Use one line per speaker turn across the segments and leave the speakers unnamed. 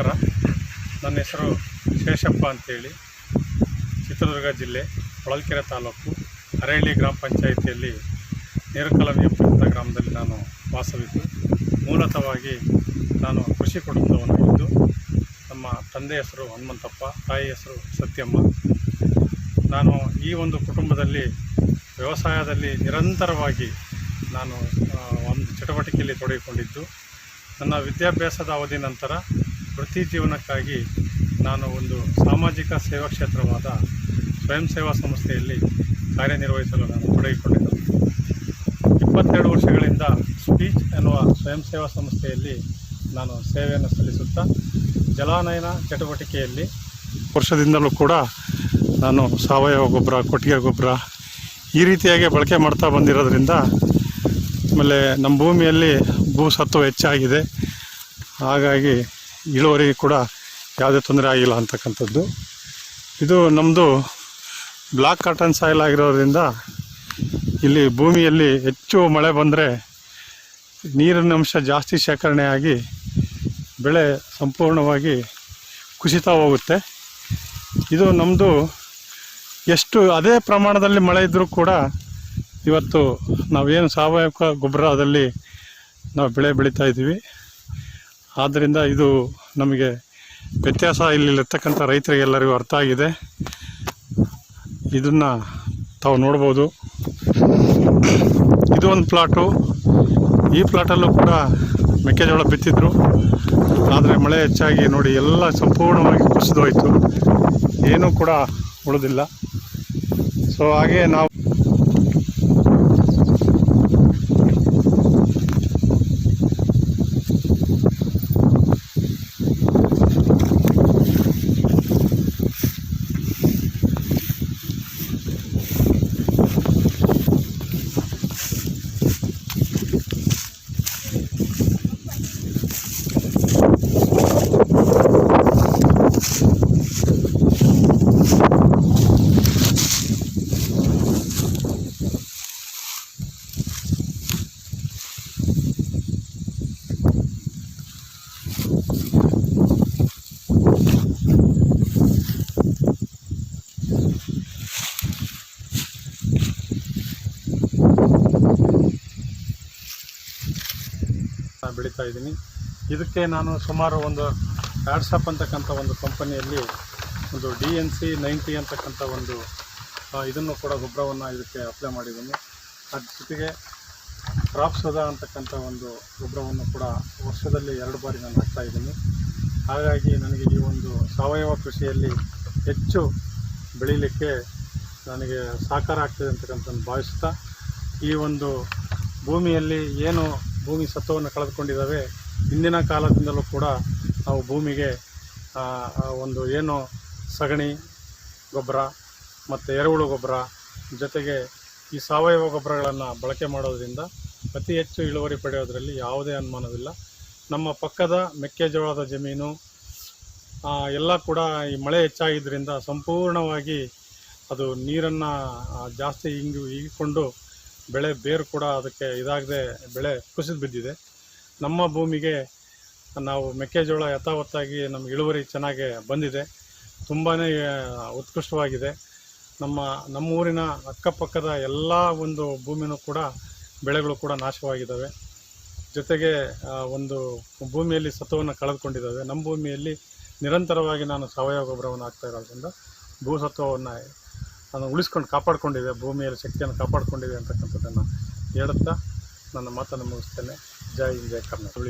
ನಮಸ್ಕಾರ. ನನ್ನ ಹೆಸರು ಶೇಷಪ್ಪ ಅಂತೇಳಿ. ಚಿತ್ರದುರ್ಗ ಜಿಲ್ಲೆ ಹೊಳಲ್ಕೆರೆ ತಾಲೂಕು ಅರಹಳ್ಳಿ ಗ್ರಾಮ ಪಂಚಾಯಿತಿಯಲ್ಲಿ ನೇರಕಲಮಿ ಎಂಬ ಗ್ರಾಮದಲ್ಲಿ ನಾನು ವಾಸವಿದ್ದು, ಮೂಲತವಾಗಿ ನಾನು ಕೃಷಿ ಕುಟುಂಬದವನಾಗಿದ್ದು ನಮ್ಮ ತಂದೆ ಹೆಸರು ಹನುಮಂತಪ್ಪ, ತಾಯಿ ಹೆಸರು ಸತ್ಯಮ್ಮ. ನಾನು ಈ ಒಂದು ಕುಟುಂಬದಲ್ಲಿ ವ್ಯವಸಾಯದಲ್ಲಿ ನಿರಂತರವಾಗಿ ನಾನು ಒಂದು ಚಟುವಟಿಕೆಯಲ್ಲಿ ತೊಡಗಿಕೊಂಡಿದ್ದು, ನನ್ನ ವಿದ್ಯಾಭ್ಯಾಸದ ಅವಧಿ ನಂತರ ವೃತ್ತಿ ಜೀವನಕ್ಕಾಗಿ ನಾನು ಒಂದು ಸಾಮಾಜಿಕ ಸೇವಾ ಕ್ಷೇತ್ರವಾದ ಸ್ವಯಂ ಸೇವಾ ಸಂಸ್ಥೆಯಲ್ಲಿ ಕಾರ್ಯನಿರ್ವಹಿಸಲು ನಾನು ತೊಡಗಿಕೊಂಡಿದ್ದೆ. ಇಪ್ಪತ್ತೆರಡು ವರ್ಷಗಳಿಂದ ಸ್ಪೀಚ್ ಎನ್ನುವ ಸ್ವಯಂ ಸೇವಾ ಸಂಸ್ಥೆಯಲ್ಲಿ ನಾನು ಸೇವೆಯನ್ನು ಸಲ್ಲಿಸುತ್ತಾ ಜಲಾನಯನ ಚಟುವಟಿಕೆಯಲ್ಲಿ ವರ್ಷದಿಂದಲೂ ಕೂಡ ನಾನು ಸಾವಯವ ಗೊಬ್ಬರ, ಕೊಟ್ಟಿಗೆ ಗೊಬ್ಬರ ಈ ರೀತಿಯಾಗಿ ಬಳಕೆ ಮಾಡ್ತಾ ಬಂದಿರೋದ್ರಿಂದ ಆಮೇಲೆ ನಮ್ಮ ಭೂಮಿಯಲ್ಲಿ ಭೂ ಸತ್ವ ಹೆಚ್ಚಾಗಿದೆ. ಹಾಗಾಗಿ ಇಳುವರಿ ಕೂಡ ಯಾವುದೇ ತೊಂದರೆ ಆಗಿಲ್ಲ ಅಂತಕ್ಕಂಥದ್ದು. ಇದು ನಮ್ಮದು ಬ್ಲ್ಯಾಕ್ ಕಾಟನ್ ಸಾಯಿಲ್ ಆಗಿರೋದ್ರಿಂದ ಇಲ್ಲಿ ಭೂಮಿಯಲ್ಲಿ ಹೆಚ್ಚು ಮಳೆ ಬಂದರೆ ನೀರಿನ ಅಂಶ ಜಾಸ್ತಿ ಶೇಖರಣೆಯಾಗಿ ಬೆಳೆ ಸಂಪೂರ್ಣವಾಗಿ ಕುಸಿತ ಹೋಗುತ್ತೆ. ಇದು ನಮ್ಮದು ಎಷ್ಟು ಅದೇ ಪ್ರಮಾಣದಲ್ಲಿ ಮಳೆ ಇದ್ದರೂ ಕೂಡ ಇವತ್ತು ನಾವೇನು ಸಾವಯವ ಗೊಬ್ಬರದಲ್ಲಿ ನಾವು ಬೆಳೆ ಬೆಳೀತಾ ಇದ್ದೀವಿ. ಆದ್ದರಿಂದ ಇದು ನಮಗೆ ವ್ಯತ್ಯಾಸ ಇಲ್ಲಿರ್ತಕ್ಕಂಥ ರೈತರಿಗೆಲ್ಲರಿಗೂ ಅರ್ಥ ಆಗಿದೆ. ಇದನ್ನು ತಾವು ನೋಡ್ಬೋದು. ಇದು ಒಂದು ಪ್ಲಾಟು. ಈ ಪ್ಲಾಟಲ್ಲೂ ಕೂಡ ಮೆಕ್ಕೆಜೋಳ ಬಿತ್ತಿದ್ರು. ಆದರೆ ಮಳೆ ಹೆಚ್ಚಾಗಿ ನೋಡಿ ಎಲ್ಲ ಸಂಪೂರ್ಣವಾಗಿ ಕುಸಿದೋಯ್ತು ಏನೂ ಕೂಡ ಉಳಿದಿಲ್ಲ. ಸೊ ಹಾಗೆ ನಾವು ನಾನು ಬೆಳೀತಾ ಇದ್ದೀನಿ. ಇದಕ್ಕೆ ನಾನು ಸುಮಾರು ಒಂದು ವ್ಯಾಟ್ಸಪ್ ಅಂತಕ್ಕಂಥ ಒಂದು ಕಂಪನಿಯಲ್ಲಿ ಒಂದು ಡಿ ಎನ್ ಸಿ ನೈಂಟಿ ಅಂತಕ್ಕಂಥ ಒಂದು ಇದನ್ನು ಕೂಡ ಗೊಬ್ಬರವನ್ನು ಇದಕ್ಕೆ ಅಪ್ಲೈ ಮಾಡಿದ್ದೀನಿ. ಅದ್ರ ಜೊತೆಗೆ ಕ್ರಾಪ್ ಸೋದಾ ಅಂತಕ್ಕಂಥ ಒಂದು ಗೊಬ್ಬರವನ್ನು ಕೂಡ ವರ್ಷದಲ್ಲಿ ಎರಡು ಬಾರಿ ನಾನು ಹಾಕ್ತಾ ಇದ್ದೀನಿ. ಹಾಗಾಗಿ ನನಗೆ ಈ ಒಂದು ಸಾವಯವ ಕೃಷಿಯಲ್ಲಿ ಹೆಚ್ಚು ಬೆಳೀಲಿಕ್ಕೆ ನನಗೆ ಸಾಕಾರ ಆಗ್ತದೆ ಅಂತಕ್ಕಂಥ ಭಾವಿಸ್ತಾ ಈ ಒಂದು ಭೂಮಿಯಲ್ಲಿ ಏನು ಭೂಮಿ ಸತ್ವವನ್ನು ಕಳೆದುಕೊಂಡಿದ್ದಾವೆ. ಹಿಂದಿನ ಕಾಲದಿಂದಲೂ ಕೂಡ ನಾವು ಭೂಮಿಗೆ ಒಂದು ಏನು ಸಗಣಿ, ಗೊಬ್ಬರ ಮತ್ತು ಎರೆಹುಳು ಗೊಬ್ಬರ ಜೊತೆಗೆ ಈ ಸಾವಯವ ಗೊಬ್ಬರಗಳನ್ನು ಬಳಕೆ ಮಾಡೋದರಿಂದ ಅತಿ ಹೆಚ್ಚು ಇಳುವರಿ ಪಡೆಯೋದರಲ್ಲಿ ಯಾವುದೇ ಅನುಮಾನವಿಲ್ಲ. ನಮ್ಮ ಪಕ್ಕದ ಮೆಕ್ಕೆಜೋಳದ ಜಮೀನು ಎಲ್ಲ ಕೂಡ ಈ ಮಳೆ ಹೆಚ್ಚಾಗಿದ್ದರಿಂದ ಸಂಪೂರ್ಣವಾಗಿ ಅದು ನೀರನ್ನು ಜಾಸ್ತಿ ಹಿಂಗು ಹೀಗಿಕೊಂಡು ಬೆಳೆ ಬೇರು ಕೂಡ ಅದಕ್ಕೆ ಇದಾಗದೆ ಬೆಳೆ ಕುಸಿದು ಬಿದ್ದಿದೆ. ನಮ್ಮ ಭೂಮಿಗೆ ನಾವು ಮೆಕ್ಕೆಜೋಳ ಯಥಾವತ್ತಾಗಿ ನಮ್ಮ ಇಳುವರಿ ಚೆನ್ನಾಗಿ ಬಂದಿದೆ. ತುಂಬಾ ಉತ್ಕೃಷ್ಟವಾಗಿದೆ. ನಮ್ಮ ನಮ್ಮೂರಿನ ಅಕ್ಕಪಕ್ಕದ ಎಲ್ಲ ಒಂದು ಭೂಮಿನೂ ಕೂಡ ಬೆಳೆಗಳು ಕೂಡ ನಾಶವಾಗಿದ್ದಾವೆ. ಜೊತೆಗೆ ಒಂದು ಭೂಮಿಯಲ್ಲಿ ಸತ್ವವನ್ನು ಕಳೆದುಕೊಂಡಿದ್ದಾವೆ. ನಮ್ಮ ಭೂಮಿಯಲ್ಲಿ ನಿರಂತರವಾಗಿ ನಾನು ಸಾವಯವ ಗೊಬ್ಬರವನ್ನು ಹಾಕ್ತಾ ಇರೋದ್ರಿಂದ ಭೂಸತ್ವವನ್ನು ನಾನು ಉಳಿಸ್ಕೊಂಡು ಕಾಪಾಡಿಕೊಂಡಿದೆ, ಭೂಮಿಯಲ್ಲಿ ಶಕ್ತಿಯನ್ನು ಕಾಪಾಡಿಕೊಂಡಿದೆ ಅಂತಕ್ಕಂಥದ್ದನ್ನು ಹೇಳುತ್ತಾ ನನ್ನ ಮಾತನ್ನು ಮುಗಿಸ್ತೇನೆ. ಜೈ Hind Karnataka.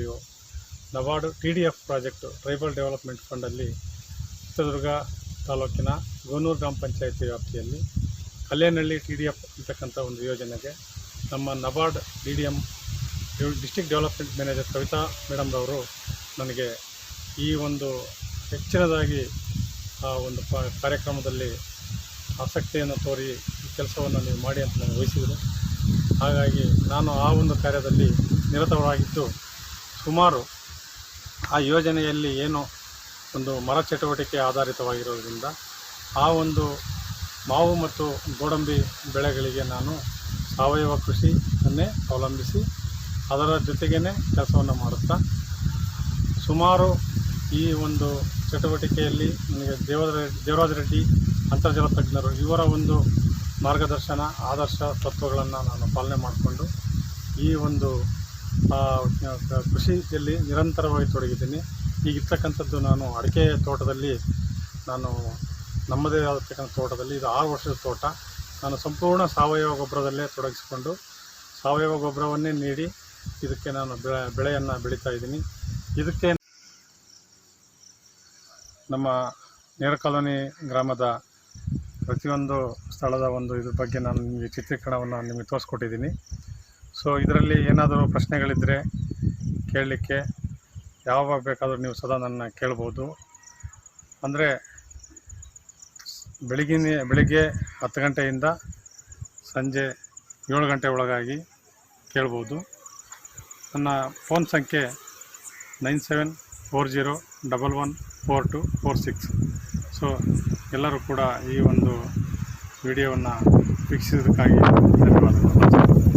NABARD T D F project tribal development ಫಂಡಲ್ಲಿ Chitradurga ತಾಲೂಕಿನ ಗೋನೂರು ಗ್ರಾಮ ಪಂಚಾಯಿತಿ ವ್ಯಾಪ್ತಿಯಲ್ಲಿ ಕಲ್ಯಾಣಹಳ್ಳಿ ಟಿ ಡಿ ಎಫ್ ಅಂತಕ್ಕಂಥ ಒಂದು ಯೋಜನೆಗೆ ನಮ್ಮ NABARD D D M district development manager Kavita ಮೇಡಮ್ರವರು ನನಗೆ ಈ ಒಂದು ಹೆಚ್ಚಿನದಾಗಿ ಆ ಒಂದು ಕಾರ್ಯಕ್ರಮದಲ್ಲಿ ಆಸಕ್ತಿಯನ್ನು ತೋರಿ ಈ ಕೆಲಸವನ್ನು ನೀವು ಮಾಡಿ ಅಂತ ನಾನು ವಹಿಸಿದರು ಹಾಗಾಗಿ ನಾನು ಆ ಒಂದು ಕಾರ್ಯದಲ್ಲಿ ನಿರತವಾಗಿದ್ದು, ಸುಮಾರು ಆ ಯೋಜನೆಯಲ್ಲಿ ಏನು ಒಂದು ಮರ ಚಟುವಟಿಕೆ ಆಧಾರಿತವಾಗಿರೋದ್ರಿಂದ ಆ ಒಂದು ಮಾವು ಮತ್ತು ಗೋಡಂಬಿ ಬೆಳೆಗಳಿಗೆ ನಾನು ಸಾವಯವ ಕೃಷಿಯನ್ನೇ ಅವಲಂಬಿಸಿ ಅದರ ಜೊತೆಗೇ ಕೆಲಸವನ್ನು ಮಾಡುತ್ತಾ, ಸುಮಾರು ಈ ಒಂದು ಚಟುವಟಿಕೆಯಲ್ಲಿ ನನಗೆ ದೇವರ ದೇವರಾಜ ರೆಡ್ಡಿ ಅಂತರ್ಜಲ ತಜ್ಞರು, ಇವರ ಒಂದು ಮಾರ್ಗದರ್ಶನ, ಆದರ್ಶ ತತ್ವಗಳನ್ನು ನಾನು ಪಾಲನೆ ಮಾಡಿಕೊಂಡು ಈ ಒಂದು ಕೃಷಿಯಲ್ಲಿ ನಿರಂತರವಾಗಿ ತೊಡಗಿದ್ದೀನಿ. ಈಗಿರ್ತಕ್ಕಂಥದ್ದು ನಾನು ಅಡಿಕೆ ತೋಟದಲ್ಲಿ, ನಾನು ನಮ್ಮದೇ ಆಗಿರ್ತಕ್ಕಂಥ ತೋಟದಲ್ಲಿ ಇದು ಆರು ವರ್ಷದ ತೋಟ. ನಾನು ಸಂಪೂರ್ಣ ಸಾವಯವ ಗೊಬ್ಬರದಲ್ಲೇ ತೊಡಗಿಸಿಕೊಂಡು, ಸಾವಯವ ಗೊಬ್ಬರವನ್ನೇ ನೀಡಿ ಇದಕ್ಕೆ ನಾನು ಬೆಳೆ, ಬೆಳೆಯನ್ನು ಬೆಳೀತಾ ಇದ್ದೀನಿ. ಇದಕ್ಕೆ ನಮ್ಮ ನೇರ ಕಾಲೋನಿ ಗ್ರಾಮದ ಪ್ರತಿಯೊಂದು ಸ್ಥಳದ ಒಂದು ಇದ್ರ ಬಗ್ಗೆ ನಾನು ನಿಮಗೆ ಚಿತ್ರೀಕರಣವನ್ನು ನಿಮಗೆ ತೋರಿಸ್ಕೊಟ್ಟಿದ್ದೀನಿ. ಸೊ ಇದರಲ್ಲಿ ಏನಾದರೂ ಪ್ರಶ್ನೆಗಳಿದ್ದರೆ ಕೇಳಲಿಕ್ಕೆ ಯಾವಾಗ ಬೇಕಾದರೂ ನೀವು ಸದಾ ನನ್ನ ಕೇಳ್ಬೋದು. ಅಂದರೆ, ಬೆಳಗಿನ, ಬೆಳಿಗ್ಗೆ ಹತ್ತು ಗಂಟೆಯಿಂದ ಸಂಜೆ ಏಳು ಗಂಟೆ ಒಳಗಾಗಿ ಕೇಳ್ಬೋದು. ನನ್ನ ಫೋನ್ ಸಂಖ್ಯೆ nine seven four zero double one four two four six. So ಎಲ್ಲರೂ ಕೂಡ ಈ ಒಂದು ವಿಡಿಯೋವನ್ನು ವೀಕ್ಷಿಸೋದಕ್ಕಾಗಿ ಧನ್ಯವಾದಗಳು.